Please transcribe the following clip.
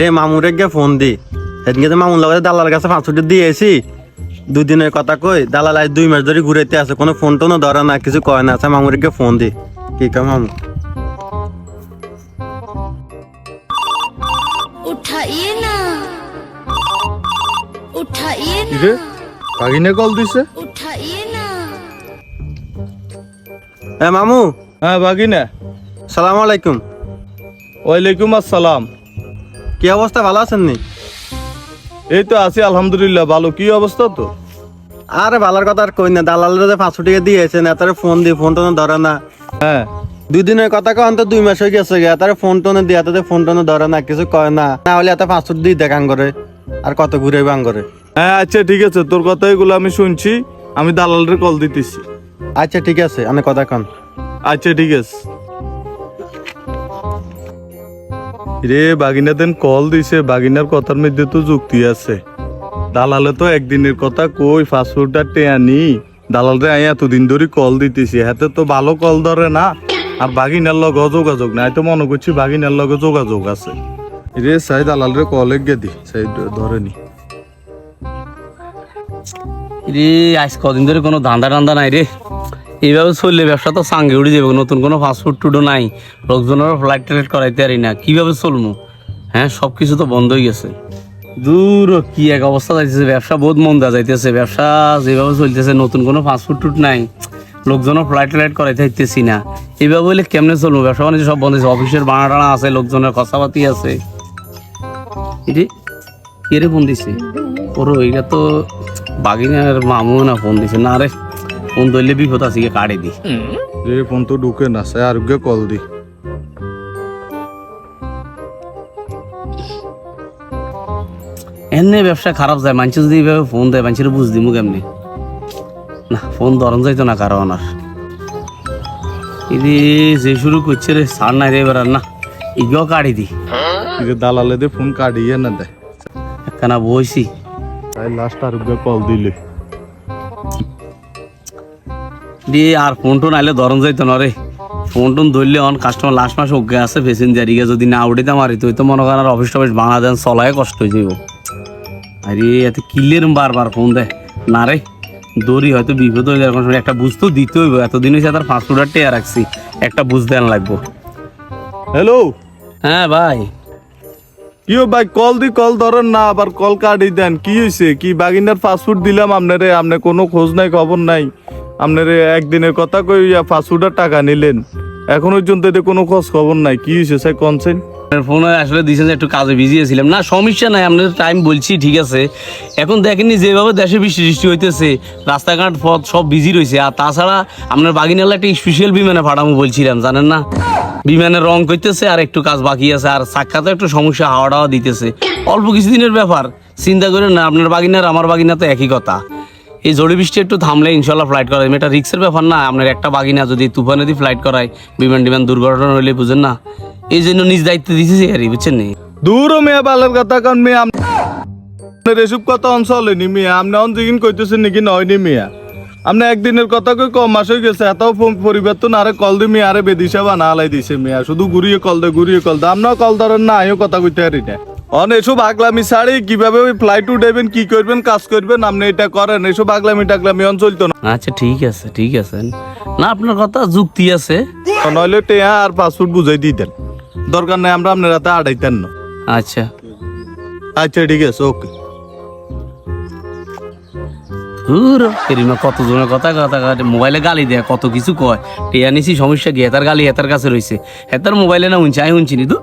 রে মামুর গে ফোন দি। সেদিনকে তো মামুর লগে দালাল কাছে পাঁচশোটি দিয়েছি দুদিনের কথা কই দালাল আজ দুই মাস ধরে ঘুরাইতে আছে কোনো ফোন টোনও ধরে না কিছু কয় না আছে মামুরে গে ফোন দি। কি কয় মামু? কল মামু? হ্যাঁ ভাগিনা সালাম আলাইকুম। ওয়ালাইকুম আসসালাম। কি অবস্থা? ভালো আছেন নি? এই তো আছি আলহামদুলিল্লাহ। ভালো। কি অবস্থা তো আরে ভালোর কথা আর কই না দালালের যে পাঁচশো টাকা দিয়েছেন এতারে ফোন দিয়ে ফোন টোন ধরে না। হ্যাঁ। দুই দিনের কথা কন তো দুই মাস হয়ে গেছে গে তারে ফোন টোনে দিয়ে এত ফোন টোনে ধরে না কিছু কয় না। না হলে এত পাঁচশো দিয়ে দেখান করে আর কত ঘুরে বাং করে হ্যাঁ আচ্ছা ঠিক আছে। তোর কথা এগুলো আমি শুনছি আমি দালালের কল দিতেছি। আচ্ছা ঠিক আছে আমি কথা কন। আচ্ছা ঠিক আছে। রে, বাগিনা দেন কল দিছে, বাগিনার কথার মধ্যে তো যুক্তি আছে। দালালে তো একদিনের কথা কই ফাস্টফুডটা টেয়ানি। দালালরে আমি এতদিন ধরে কল দিতেছি, হাতে তো ভালো কল ধরে না। আর বাগিনার লগে যোগাযোগ নাই, তো মনে করছি বাগিনার লগে যোগাযোগ আছে। রে, সাই, দালালরে কল গে দি, সাই ধরেনি রে, আজ কদিন ধরে কোনো ধান্দা টান্দা নাই রে। এইভাবে চললে ব্যবসা তো সাঙ্গে উড়ে যাবে, নতুন কোনো ফাস্টফুড টুডো নাই। লোকজনেরও ফ্লাইট ট্রেট করাইতে পারি না, কীভাবে চলবো হ্যাঁ সব কিছু তো বন্ধ হয়ে গেছে। দূর কি এক অবস্থা যাইতেছে, ব্যবসা বহুত মন্দা যাইতেছে, ব্যবসা যেভাবে চলতেছে, নতুন কোনো ফাস্টফুড টুড নাই। লোকজনের ফ্লাইট ট্রাইট করাইতে হইতেছি না। এইভাবে বলে কেমনে চলবো ব্যবসা বাণিজ্য সব বন্ধ অফিসের বানা টানা আছে, লোকজনের খসাপাতি আছে। এটি কে রে ফোন দিছে? ওর ওইটা তো বাগিনার মামু না ফোন দিছে। না রে। ফোন ধরলে বিপদ আছে গিয়ে কাটে দি। রে ফোন তো ঢুকে না সাই আর গে কল দি। এমনি ব্যবসা খারাপ যায় মানুষ যদি এইভাবে ফোন দেয় মানুষের বুঝ দিমু কেমনি? না ফোন ধরন যাইতো না কারও আনার। ইদি যে শুরু করছে রে সার নাই রে এবার আর না ইগেও কাটি দি। যে দালালে দে ফোন কাটিয়ে না দেয় একখানা বইছি। তাই লাস্ট আর গে কল দিলে। দিয়ে আর ফোন টোন আইলে ধরন যাইতো না রে। ফোন টোন ধরলে অন কাস্টমার লাস্ট মাস অজ্ঞা আছে প্যাসেঞ্জার ইগে যদি না উঠিতে মারি তুই তো মনে করেন আর অফিস টফিস বাংলা দেন চলায় কষ্ট হয়ে যাইব। আরে এত কিল্লের বারবার ফোন দেয় না রে দড়ি হয়তো বিপদ হয়ে যায় এরকম সময় একটা বুঝ তো দিতে হইব। এতদিন হয়েছে তার ফাস্টফুড আর টেয়া রাখছি একটা বুঝ দেন লাগবো। হ্যালো হ্যাঁ ভাই। কি ও ভাই কল দি কল ধরেন না আবার কল কাটি দেন। কি হয়েছে কি বাগিনার ফাস্টফুড দিলাম আপনারে আপনি কোনো খোঁজ নাই খবর নাই। আপনারে একদিনের কথা কই ফাস্টফুডের টাকা নিলেন। এখন পর্যন্ত এতে কোনো খোঁজ খবর নাই। কি হয়েছে স্যার কনসেন ফোন আসলে দিয়েছেন একটু কাজে বিজি ছিলাম না, সমস্যা নাই, আপনাদের টাইম বলছি, ঠিক আছে। এখন দেখেননি, যেভাবে দেশে বৃষ্টি সৃষ্টি হইতেছে, রাস্তাঘাট, পথ সব বিজি রয়েছে আর তাছাড়া আপনার বাগিনালে একটা স্পেশাল বিমানে পাঠাবো বলছিলাম, জানেন না? বিমানের রং করতেছে আর একটু কাজ বাকি আছে, আর সাক্ষাতে একটু সমস্যা হাওয়া টাওয়া দিতেছে। অল্প কিছুদিনের ব্যাপার, চিন্তা করেন না, আপনার বাগিনার, আমার বাগিনা তো একই কথা। এই ঝড়ি বৃষ্টি একটু থামলে ইনশাল্লাহ ফ্লাইট করাই এটা রিক্সের ব্যাপার না, আপনার একটা বাগিনা যদি তুফানে দিয়ে ফ্লাইট করায়, বিমান টিমান দুর্ঘটনা হলে বুঝেন না। এই জন্য নিজ দায়িত্ব দিতেছি আর বুঝছেন নি? দূর মেয়ে, বালের কথা কারণ মেয়ে আপনার এসব কথা অঞ্চলে নি মিয়া, আপনি অন জিগিন কইতেছেন নাকি নয়নি মিয়া। আপনি একদিনের কথা কই কম মাস হয়ে গেছে, এত পরিবর্তন, আরে কল দি মিয়া, আরে বেদিশা বানা আলাই দিছে মিয়া, শুধু ঘুরিয়ে কল দে, ঘুরিয়ে কল দে। আপনার কল ধরেন না, আমিও কথা কইতে পারি না। অন এসব আগলামি ছাড়ি কীভাবে ওই ফ্লাইট উঠাইবেন কি করবেন কাজ করবেন আপনি এটা করেন এসব আগলামি টাগলামি অন চলতো না। আচ্ছা ঠিক আছে ঠিক আছে। না আপনার কথা যুক্তি আছে। নইলে টেয়া আর পাসপোর্ট বুঝাই দিয়ে দেন। দরকার নাই আমরা আপনার রাতে আড়াইতেন না। আচ্ছা। আচ্ছা ঠিক আছে ওকে। ধুর, এরিমা কত জনের কথা কথা মোবাইলে গালি দেয় কত কিছু কয়। টিয়া নিছি সমস্যা কি? এতার গালি এতার কাছে রয়েছে এতার মোবাইলে না উনছি আমি উনছি নি তো?